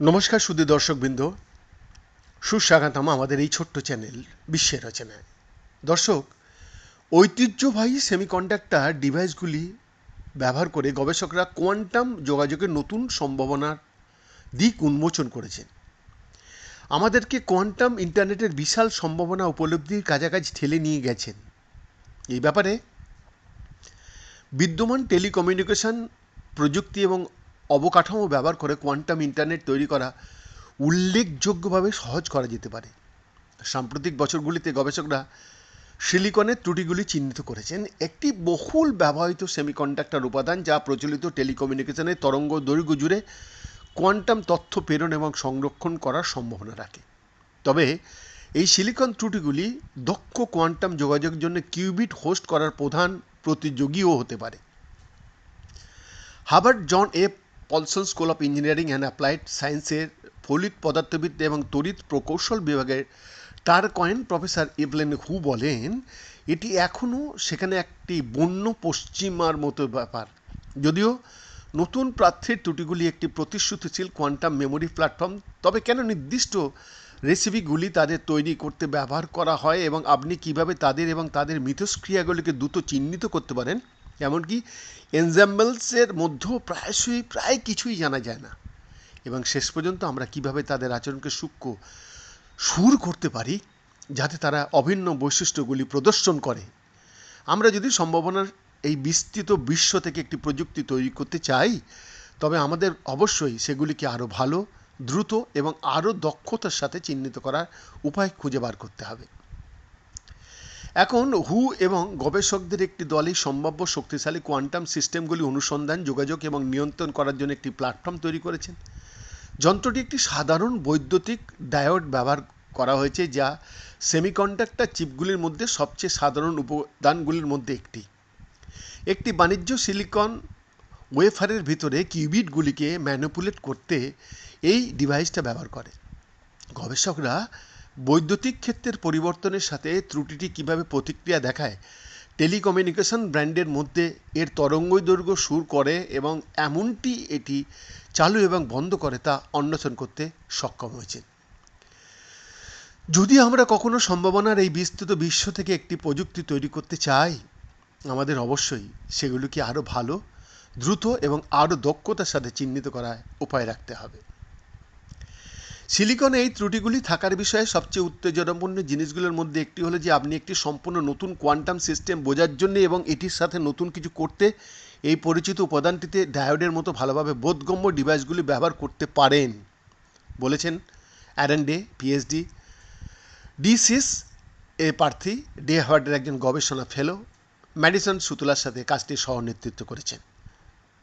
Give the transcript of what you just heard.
নমস্কার সুদী দর্শকবৃন্দ। সুস্বাগতম আমাদের এই ছোট্ট চ্যানেল, বিশ্বের রচনায়। দর্শক, ঐতিহ্যবাহী সেমিকন্ডাক্টর ডিভাইসগুলি ব্যবহার করে গবেষকরা কোয়ান্টাম যোগাযোগের নতুন সম্ভাবনার দিক উন্মোচন করেছেন। আমাদেরকে কোয়ান্টাম ইন্টারনেটের বিশাল সম্ভাবনা উপলব্ধির কাছাকাছি ঠেলে নিয়ে গেছেন। এই ব্যাপারে বিদ্যমান টেলিকমিউনিকেশন প্রযুক্তি এবং অবকাঠামো ব্যবহার করে কোয়ান্টাম ইন্টারনেট তৈরি করা উল্লেখযোগ্যভাবে সহজ করা যেতে পারে। সাম্প্রতিক বছরগুলিতে গবেষকরা সিলিকনের ত্রুটিগুলি চিহ্নিত করেছেন। একটি বহুল ব্যবহৃত সেমিকন্ডাক্টর উপাদান যা প্রচলিত টেলিকমিউনিকেশনের তরঙ্গ দৈর্ঘ্য জুড়ে কোয়ান্টাম তথ্য প্রেরণ এবং সংরক্ষণ করার সম্ভাবনা রাখে। তবে এই সিলিকন ত্রুটিগুলি দক্ষ কোয়ান্টাম যোগাযোগের জন্য কিউবিট হোস্ট করার প্রধান প্রতিযোগীও হতে পারে। Harvard John A Paulson school of engineering and applied সায়েন্সের ফলিত পদার্থবিদ্যা এবং তড়িৎ প্রকৌশল বিভাগের টার কয়েন প্রফেসর ইভলেন হু বলেন, এটি এখনও সেখানে একটি বন্য পশ্চিমার মতো ব্যাপার। যদিও নতুন প্রার্থীর ত্রুটিগুলি একটি প্রতিশ্রুতিশীল কোয়ান্টাম মেমোরি প্ল্যাটফর্ম, তবে কেন নির্দিষ্ট রেসিপিগুলি তাদের তৈরি করতে ব্যবহার করা হয় এবং আপনি কীভাবে তাদের এবং তাদের মিথস্ক্রিয়াগুলিকে দ্রুত চিহ্নিত করতে পারেন। এমনকি এনজাম্বলসের মধ্যেও প্রায়শই, প্রায় কিছুই জানা যায় না। এবং শেষ পর্যন্ত আমরা কীভাবে তাদের আচরণকে সূক্ষ্ম, সুর করতে পারি, যাতে তারা অভিন্ন বৈশিষ্ট্যগুলি প্রদর্শন করে। আমরা যদি সম্ভাবনার এই বিস্তৃত বিশ্ব থেকে একটি প্রযুক্তি তৈরি করতে চাই, তবে আমাদের অবশ্যই সেগুলিকে আরও ভালো দ্রুত এবং আরও দক্ষতার সাথে চিহ্নিত করার উপায় খুঁজে বার করতে হবে। এখন হু এবং গবেষকদের একটি দল এই সম্ভাব্য শক্তিশালী কোয়ান্টাম সিস্টেমগুলি অনুসন্ধান, যোগাযোগ এবং নিয়ন্ত্রণ করার জন্য একটি প্ল্যাটফর্ম তৈরি করেছেন। যন্ত্রটি একটি সাধারণ বৈদ্যুতিক ডায়োড ব্যবহার করা হয়েছে, যা সেমিকন্ডাক্টর চিপগুলির মধ্যে সবচেয়ে সাধারণ উপাদানগুলির মধ্যে একটি। একটি বাণিজ্য সিলিকন ওয়েফারের ভিতরে কিউবিটগুলিকে ম্যানিপুলেট করতে এই ডিভাইসটা ব্যবহার করে। গবেষকরা বৈদ্যুতিক ক্ষেত্রের পরিবর্তনের সাথে ত্রুটিটি কীভাবে প্রতিক্রিয়া দেখায়, টেলিকমিউনিকেশন ব্র্যান্ডের মধ্যে এর তরঙ্গদৈর্ঘ্য সুর করে এবং এমনটি এটি চালু এবং বন্ধ করে তা অন্বেষণ করতে সক্ষম হয়েছে। যদি আমরা কখনো সম্ভাবনার এই বিস্তৃত বিশ্ব থেকে একটি প্রযুক্তি তৈরি করতে চাই, আমাদের অবশ্যই সেগুলিকে আরও ভালো? দ্রুত এবং আরও দক্ষতার সাথে চিহ্নিত করার উপায় রাখতে হবে। সিলিকনে এই ত্রুটিগুলি থাকার বিষয়ে সবচেয়ে উত্তেজনাপূর্ণ জিনিসগুলোর মধ্যে একটি হলো যে, আপনি একটি সম্পূর্ণ নতুন কোয়ান্টাম সিস্টেম বোঝার জন্য এবং এটির সাথে নতুন কিছু করতে এই পরিচিত উপাদানটিতে ডায়োডের মতো ভালোভাবে বোধগম্য ডিভাইসগুলি ব্যবহার করতে পারেন, বলেছেন অ্যারেন ডে পিএইচডি, ডিসিস, এ প্রার্থী, ডে হার্ডের একজন গবেষণা ফেলো, ম্যাডিসন সুতুলার সাথে কাজটি সহ নেতৃত্ব করেছেন।